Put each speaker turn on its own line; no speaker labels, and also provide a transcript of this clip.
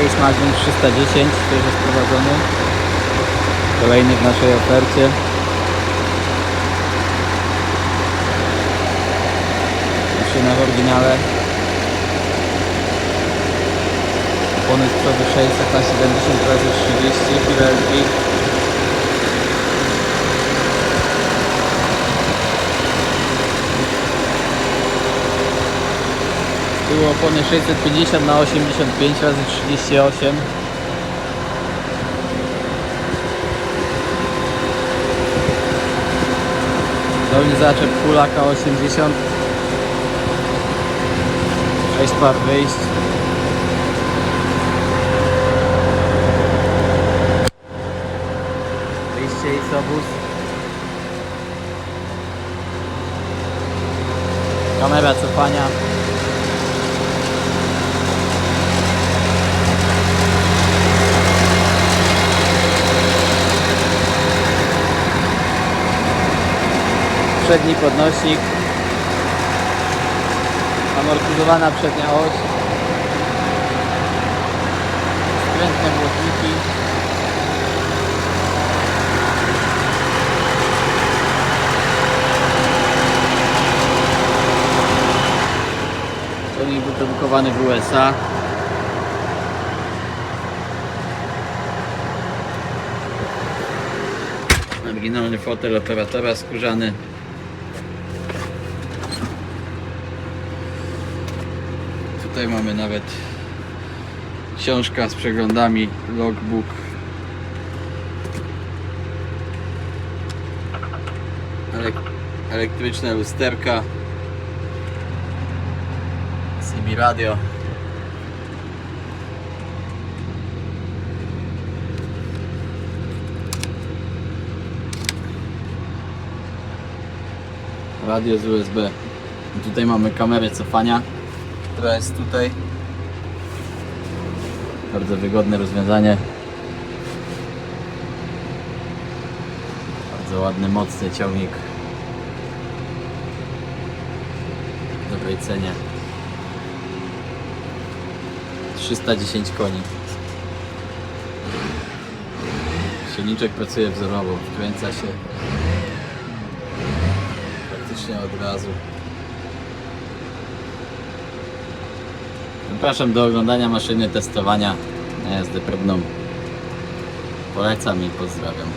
Case Magnum 310, który jest sprowadzony. Kolejny w naszej ofercie. Maszyna w oryginale. Opony z przodu 600 na 70 razy 30 Pirelli. Tyłu opony 650 na 85 razy 38 Dolny zaczep kulaka 80 6 par wyjść. Wyjście i sobóz Kamera cofania Przedni podnośnik. Amortyzowana przednia oś. Skrętne błotniki Silnik był produkowany w USA Oryginalny fotel operatora skórzany Tutaj mamy nawet książka z przeglądami, logbook. Elek elektryczne lusterka. CB radio. Radio z USB. Tutaj mamy kamerę cofania która jest tutaj. Bardzo wygodne rozwiązanie. Bardzo ładny, mocny ciągnik. W dobrej cenie. 310 koni. Silniczek pracuje wzorowo, wkręca się praktycznie od razu. Zapraszam do oglądania maszyny, testowania na jazdę próbną. Polecam i pozdrawiam.